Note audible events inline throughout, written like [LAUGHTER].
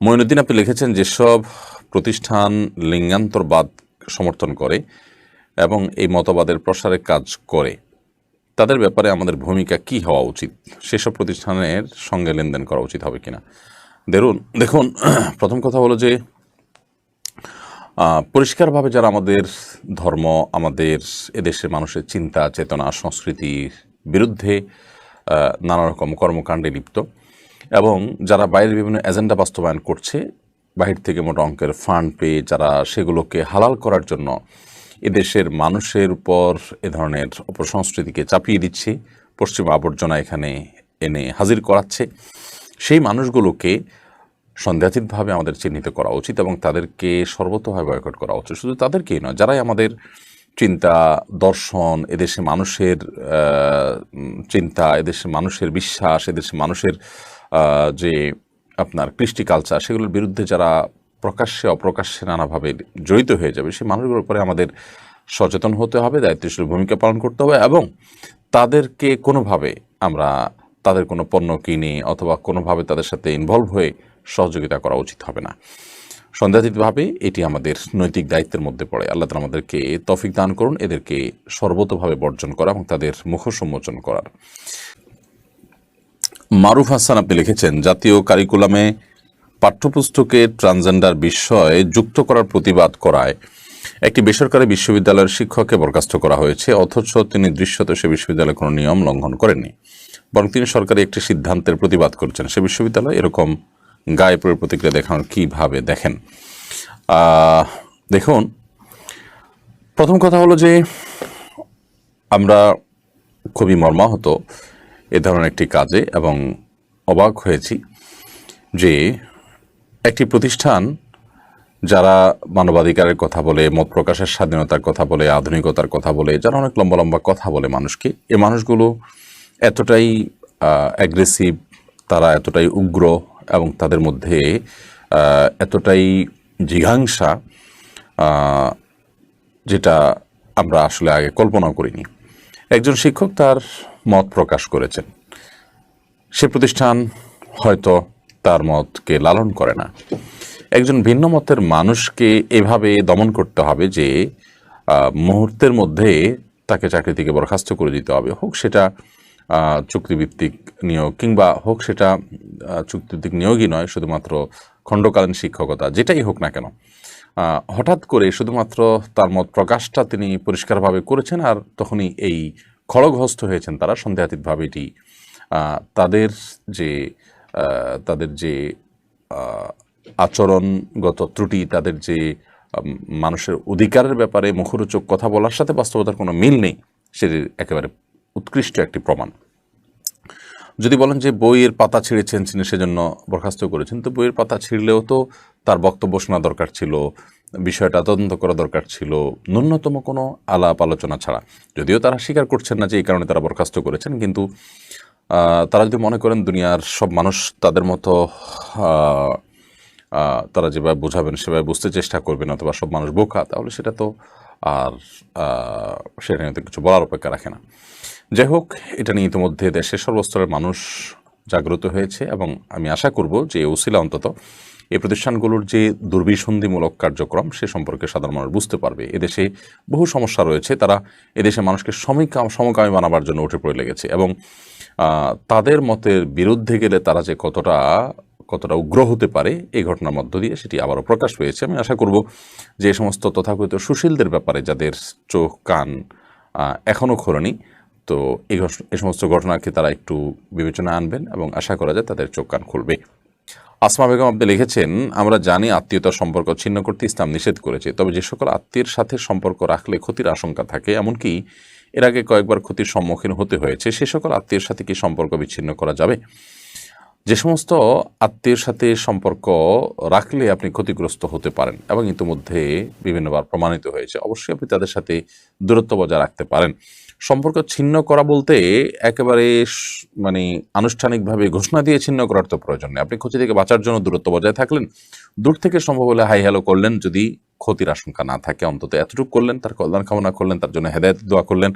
মঈনুদ্দিন আপনি লিখেছেন যেসব প্রতিষ্ঠান লিঙ্গান্তরবাদ সমর্থন করে এবং এই মতবাদের প্রসারে কাজ করে। তাদের ব্যাপারে আমাদের ভূমিকা কি হওয়া উচিত? সেসব প্রতিষ্ঠানের সঙ্গে লেনদেন করা উচিত হবে কিনা? দেখুন দেখুন, [CLEARS THROAT] প্রথম কথা হলো যে পরিষ্কারভাবে যারা আমাদের ধর্ম, আমাদের এদেশের মানুষের চিন্তা, চেতনা, সংস্কৃতির বিরুদ্ধে নানা রকম কর্মকাণ্ডে লিপ্ত এবং যারা বাইরের বিভিন্ন এজেন্ডা বাস্তবায়ন করছে, বাহির থেকে মোটা অঙ্কের ফান্ড পেয়ে যারা সেগুলোকে হালাল করার জন্য এদেশের মানুষের উপর এ ধরনের অপসংস্কৃতিকে চাপিয়ে দিচ্ছে, পশ্চিম আবর্জনা এখানে এনে হাজির করাচ্ছে, সেই মানুষগুলোকে সন্দেহাতীতভাবে আমাদের চিহ্নিত করা উচিত এবং তাদেরকে সর্বতভাবে বয়কট করা উচিত। শুধু তাদেরকেই নয়, যারাই আমাদের চিন্তা, দর্শন, এদেশে মানুষের চিন্তা, এদেশে মানুষের বিশ্বাস, এদেশে মানুষের যে আপনার কৃষ্টি কালচার সেগুলোর বিরুদ্ধে যারা প্রকাশ্যে, অপ্রকাশ্যে নানাভাবে জড়িত হয়ে যাবে, সেই মানুষগুলোর উপরে আমাদের সচেতন হতে হবে, দায়িত্বশীল ভূমিকা পালন করতে হবে এবং তাদেরকে কোনোভাবে আমরা তাদের কোনো পণ্য কিনে অথবা কোনোভাবে তাদের সাথে ইনভলভ হয়ে সহযোগিতা করা উচিত হবে না। সন্দেহাতীতভাবে এটি আমাদের নৈতিক দায়িত্বের মধ্যে পড়ে। আল্লাহ তালা আমাদেরকে তফিক দান করুন, এদেরকে সর্বতভাবে বর্জন করা এবং তাদের মুখোন্মোচন করার। মারুফ হাসান আপনি লিখেছেন, জাতীয় কারিকুলামে পাঠ্যপুস্তকে ট্রান্সজেন্ডার বিষয় যুক্ত করার প্রতিবাদ করায়। একটি বেসরকারি বিশ্ববিদ্যালয়ের শিক্ষককে বরখাস্ত করা হয়েছে, অথচ তিনি দৃশ্যত সে বিশ্ববিদ্যালয়ে কোনো নিয়ম লঙ্ঘন করেননি। বরং তিনি সরকারি একটি সিদ্ধান্তের প্রতিবাদ করছেন। সে বিশ্ববিদ্যালয় এরকম গায়ে পড়ে প্রতিক্রিয়া দেখানোর কীভাবে দেখেন? দেখুন, প্রথম কথা হলো যে আমরা খুবই মর্মাহত। এ ধরনের একটি কাজে এবং অবাক হয়েছি যে একটি প্রতিষ্ঠান যারা মানবাধিকারের কথা বলে, মত প্রকাশের স্বাধীনতার কথা বলে, আধুনিকতার কথা বলে, যারা অনেক লম্বা লম্বা কথা বলে মানুষকে, এ মানুষগুলো এতটাই অ্যাগ্রেসিভ তারা এতটাই উগ্র এবং তাদের মধ্যে এতটাই জিঘাংসা যেটা আমরা আসলে আগে কল্পনা করিনি। একজন শিক্ষক তার মত প্রকাশ করেছেন। সে প্রতিষ্ঠান হয়তো তার মতকে লালন করে না। একজন ভিন্ন মতের মানুষকে এভাবে দমন করতে হবে যে মুহূর্তের মধ্যে তাকে চাকরি থেকে বরখাস্ত করে দিতে হবে। হোক সেটা চুক্তিভিত্তিক নিয়োগ কিংবা হোক সেটা চুক্তিভিত্তিক নিয়োগই নয়, শুধুমাত্র খণ্ডকালীন শিক্ষকতা, যেটাই হোক না কেন। হঠাৎ করে শুধুমাত্র তার মত প্রকাশটা তিনি পরিষ্কারভাবে করেছেন আর তখনই এই খড়গহস্ত হয়েছেন তারা, সন্দেহাতীতভাবে এটি তাদের যে তাদের যে আচরণগত ত্রুটি, তাদের যে মানুষের অধিকারের ব্যাপারে মুখরোচক কথা বলার সাথে বাস্তবতার কোনো মিল নেই সেটির একেবারে উৎকৃষ্ট একটি প্রমাণ। যদি বলেন যে বইয়ের পাতা ছিঁড়েছেন তিনি সেজন্য বরখাস্ত করেছেন, তো বইয়ের পাতা ছিঁড়লেও তো তার বক্তব্য শোনা দরকার ছিল বিষয়টা তদন্ত করা দরকার ছিল। ন্যূনতম কোনো আলাপ আলোচনা ছাড়া। যদিও তারা স্বীকার করছেন না যে এই কারণে তারা বরখাস্ত করেছেন, কিন্তু তারা যদি মনে করেন দুনিয়ার সব মানুষ তাদের মতো তারা যেভাবে বোঝাবেন, সেভাবে বুঝতে চেষ্টা করবেন অথবা সব মানুষ বোকা, তাহলে সেটা তো আর সেটা নিয়ে কিছু বলার অপেক্ষা রাখে না। যাই হোক, এটা নিয়ে ইতিমধ্যে দেশের সর্বস্তরের মানুষ জাগ্রত হয়েছে এবং আমি আশা করব যে ওসিলা অন্তত এই প্রতিষ্ঠানগুলোর যে দুর্বিসন্ধিমূলক কার্যক্রম সে সম্পর্কে সাধারণ মানুষ বুঝতে পারবে। এদেশে বহু সমস্যা রয়েছে, তারা এদেশে মানুষকে সমীকা, সমকামী বানাবার জন্য উঠে পড়ে লেগেছে এবং তাদের মতের বিরুদ্ধে গেলে তারা যে কতটা কতটা উগ্র হতে পারে এই ঘটনার মধ্য দিয়ে সেটি আবারও প্রকাশ পেয়েছে। আমি আশা করব যে সমস্ত তথাকথিত সুশীলদের ব্যাপারে যাদের চোখ, কান এখনও খোলেনি তো এই এই সমস্ত ঘটনাকে তারা একটু বিবেচনা আনবেন এবং আশা করা যায় তাদের চোখ কান খুলবে। আসমা বেগম আপনি লিখেছেন, আমরা জানি আত্মীয়তার সম্পর্ক ছিন্ন করতে ইসলাম নিষেধ করেছে, তবে যে সকল আত্মীয়ের সাথে সম্পর্ক রাখলে ক্ষতির আশঙ্কা থাকে, এমনকি এর আগে কয়েকবার ক্ষতির সম্মুখীন হতে হয়েছে, সে সকল আত্মীয়ের সাথে কি সম্পর্ক বিচ্ছিন্ন করা যাবে? যে সমস্ত আত্মীয়ের সাথে সম্পর্ক রাখলে আপনি ক্ষতিগ্রস্ত হতে পারেন এবং ইতিমধ্যে বিভিন্নবার প্রমাণিত হয়েছে, অবশ্যই আপনি তাদের সাথে দূরত্ব বজায় রাখতে পারেন। সম্পর্ক ছিন্ন করা বলতে একেবারে মানে আনুষ্ঠানিকভাবে ঘোষণা দিয়ে ছিন্ন করার তো প্রয়োজন নেই। আপনি ক্ষতি থেকে বাঁচার জন্য দূরত্ব বজায় থাকলেন, দূর থেকে সম্ভব হলে হাই হ্যালো করলেন, যদি ক্ষতির আশঙ্কা না থাকে, অন্তত এতটুকু করলেন, তার কল্যাণ কামনা করলেন, তার জন্য হেদায়ত দোয়া করলেন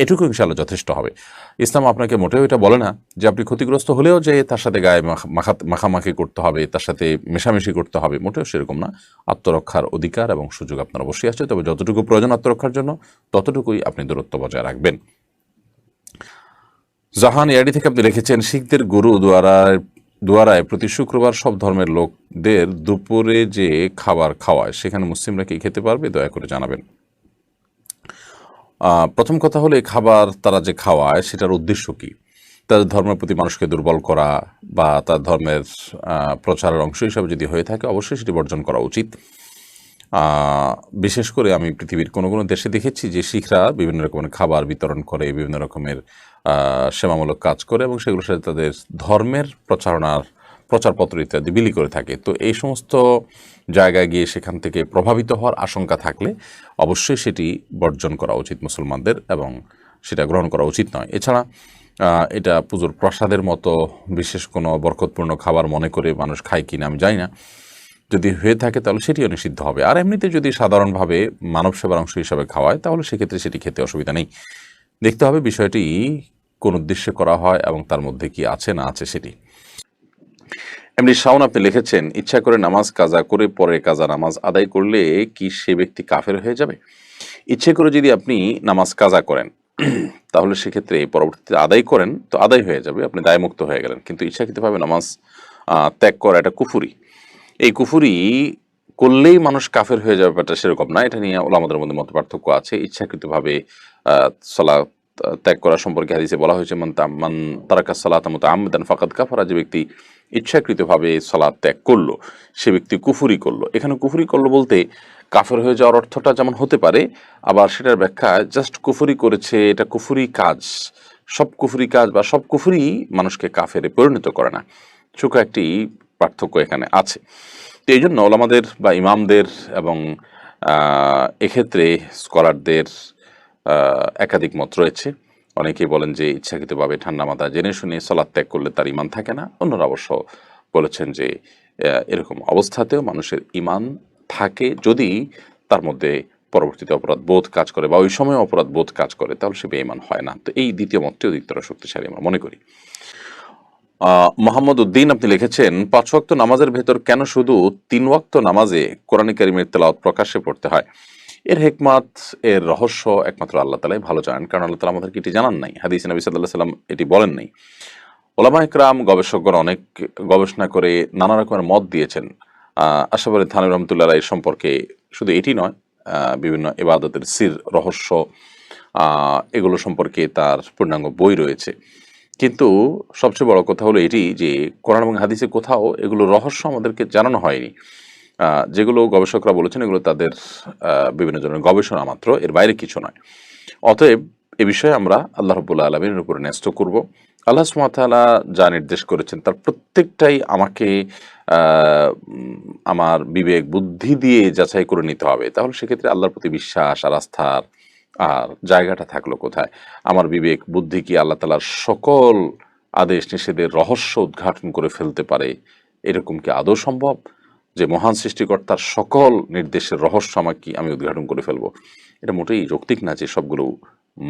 এটুকু ইনশাআল্লাহ যথেষ্ট হবে। ইসলাম আপনাকে মোটেও এটা বলে না যে আপনি ক্ষতিগ্রস্ত হলেও যে তার সাথে গায়ে মাখা- মাখা- মাখামাখি করতে হবে, তার সাথে মেশামেশি করতে হবে, মোটেও সেরকম না। আত্মরক্ষার অধিকার এবং সুযোগ আপনার অবশ্যই আছে তবে যতটুকু প্রয়োজন আত্মরক্ষার জন্য, ততটুকুই আপনি দূরত্ব বজায় রাখবেন। জাহান ইয়াডি থেকে আপনি লিখেছেন শিখদের গুরু দুয়ারায় দুয়ারায় প্রতি শুক্রবার সব ধর্মের লোকদের দুপুরে যে খাবার খাওয়ায়, সেখানে মুসলিমরা কি খেতে পারবে? দয়া করে জানাবেন। প্রথম কথা হলো এই খাবার তারা যে খাওয়ায়, সেটার উদ্দেশ্য কি? তাদের ধর্মের প্রতি মানুষকে দুর্বল করা বা তার ধর্মের প্রচারের অংশ হিসাবে যদি হয়ে থাকে, অবশ্যই সেটি বর্জন করা উচিত। বিশেষ করে আমি পৃথিবীর কোনো কোনো দেশে দেখেছি যে শিখরা বিভিন্ন রকমের খাবার বিতরণ করে, বিভিন্ন রকমের সেবামূলক কাজ করে এবং সেগুলোর সাথে তাদের ধর্মের প্রচারণার প্রচারপত্র ইত্যাদি বিলি করে থাকে। তো এই সমস্ত জায়গায় গিয়ে সেখান থেকে প্রভাবিত হওয়ার আশঙ্কা থাকলে অবশ্যই সেটি বর্জন করা উচিত মুসলমানদের এবং সেটা গ্রহণ করা উচিত নয়। এছাড়া এটা পুজোর প্রসাদের মতো বিশেষ কোনো বরকতপূর্ণ খাবার মনে করে মানুষ খায় কিনা আমি জানি না। যদি হয়ে থাকে তাহলে সেটিও নিষিদ্ধ হবে। আর এমনিতে যদি সাধারণভাবে মানব সেবার অংশ হিসাবে খাওয়ায়, তাহলে সেক্ষেত্রে সেটি খেতে অসুবিধা নেই। দেখতে হবে বিষয়টি কোন উদ্দেশ্যে করা হয় এবং তার মধ্যে কি আছে না আছে সেটি। এমনি শাওন, আপনি লিখেছেন, ইচ্ছা করে নামাজ কাজা করে পরে কাজা নামাজ আদায় করলে কি সে ব্যক্তি কাফের হয়ে যাবে? ইচ্ছে করে যদি আপনি নামাজ কাজা করেন, [CLEARS THROAT] তাহলে সেক্ষেত্রে পরবর্তীতে আদায় করেন, তো আদায় হয়ে যাবে, আপনি দায়মুক্ত হয়ে গেলেন। কিন্তু ইচ্ছাকৃতভাবে নামাজ ত্যাগ করা এটা কুফুরি। এই কুফুরি করলেই মানুষ কাফের হয়ে যাবে, ব্যাপারটা সেরকম না, এটা নিয়ে ওলামাদের মধ্যে মত পার্থক্য আছে। ইচ্ছাকৃতভাবে সলা ত্যাগ করা সম্পর্কে হাদিসে বলা হয়েছে, মান তারাকা সালাত মতো আহমেদান ফাকাদ কাফারা যে ব্যক্তি ইচ্ছাকৃতভাবে সালাদ ত্যাগ করল, সে ব্যক্তি কুফুরি করল। এখানে কুফুরি করল বলতে কাফের হয়ে যাওয়ার অর্থটা যেমন হতে পারে, আবার সেটার ব্যাখ্যা জাস্ট কুফুরি করেছে, এটা কুফুরি কাজ। সব কুফুরি কাজ বা সব কুফুরি মানুষকে কাফেরে পরিণত করে না। ছোট একটি পার্থক্য এখানে আছে। তো এই জন্য ওলামাদের বা ইমামদের এবং এক্ষেত্রে স্কলারদের একাধিক মত রয়েছে। অনেকেই বলেন যে ইচ্ছাকৃতভাবে ঠান্ডা মাথা জেনে শুনে সলাদ ত্যাগ করলে তার ইমান থাকে না। অন্যরা অবশ্য বলেছেন যে এরকম অবস্থাতেও মানুষের ইমান থাকে যদি তার মধ্যে পরবর্তীতে অপরাধ বোধ কাজ করে বা ওই সময় অপরাধ বোধ কাজ করে, তাহলে সে বেঈমান হয় না। তো এই দ্বিতীয় মতটি অধিকতর শক্তিশালী আমরা মনে করি। মোহাম্মদ উদ্দিন আপনি লিখেছেন, পাঁচ ওয়াক্ত নামাজের ভেতর কেন শুধু তিন ওয়াক্ত নামাজে কোরআন কারিমের তেলাওয়াত প্রকাশ্যে পড়তে হয়? এর হেকমাত, এর রহস্য একমাত্র আল্লাহ তালাই ভালো জানেন, কারণ আল্লাহ তালা আমাদেরকে এটি জানান নাই। হাদিস নবী সাল্লাহ সাল্লাম এটি বলেন নাই। ওলামা একরাম গবেষকগণ অনেক গবেষণা করে নানা রকমের মত দিয়েছেন। আশাফ আলী থানবী রহমতুল্লাহ রায় সম্পর্কে শুধু এটি নয় বিভিন্ন এবাদতের সির, রহস্য এগুলো সম্পর্কে তার পূর্ণাঙ্গ বই রয়েছে। কিন্তু সবচেয়ে বড় কথা হলো এটি যে, কোরআন এবং হাদিসে কোথাও এগুলো রহস্য আমাদেরকে জানানো হয়নি। যেগুলো গবেষকরা বলেছেন, এগুলো তাদের বিভিন্ন ধরনের গবেষণা মাত্র, এর বাইরে কিছু নয়। অতএব এ বিষয়ে আমরা আল্লাহ রবুল্লা আলমীর উপরে ন্যস্ত করব। আল্লাহ সুমাতালা যা নির্দেশ করেছেন, তার প্রত্যেকটাই আমাকে আমার বিবেক বুদ্ধি দিয়ে যাচাই করে নিতে হবে। তাহলে সেক্ষেত্রে আল্লাহর প্রতি বিশ্বাস আর আস্থার আর জায়গাটা থাকল কোথায়? আমার বিবেক বুদ্ধি কি আল্লাহ তালার সকল আদেশ নিষেধের রহস্য উদ্ঘাটন করে ফেলতে পারে? এরকম কি আদৌ সম্ভব? যে মহান সৃষ্টিকর্তার সকল নির্দেশের রহস্য আমাকে আমি উদ্ঘাটন করে ফেলব। এটা মোটেই যৌক্তিক না যে সবগুলো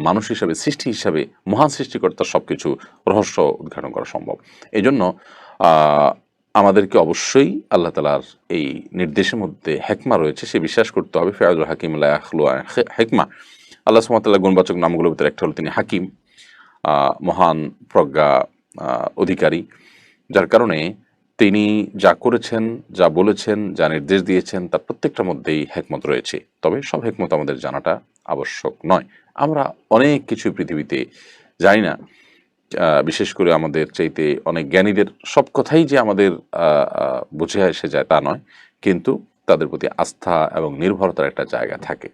মানুষ হিসাবে, সৃষ্টি হিসাবে, মহান সৃষ্টিকর্তার সবকিছু রহস্য উদ্ঘাটন করা সম্ভব। এই জন্য আমাদেরকে অবশ্যই আল্লাহ তালার এই নির্দেশের মধ্যে হেকমা রয়েছে, সে বিশ্বাস করতে হবে। ফেয়াজুল হাকিম আল্লাহ হেকমা। আল্লাহ সুমতাল্লাহ গুণবাচক নামগুলোর ভিতরে একটা হল তিনি হাকিম মহান প্রজ্ঞা অধিকারী। যার কারণে তিনি যা করেছেন, যা বলেছেন, যা নির্দেশ দিয়েছেন, তার প্রত্যেকটার মধ্যেই হেকমত রয়েছে। তবে সব হেকমত আমাদের জানাটা আবশ্যক নয়। আমরা অনেক কিছু পৃথিবীতে জানি না। বিশেষ করে আমাদের চাইতে অনেক জ্ঞানীদের সব কথাই যে আমাদের বুঝে এসে যায় তা নয়। কিন্তু তাদের প্রতি আস্থা এবং নির্ভরতার একটা জায়গা থাকে।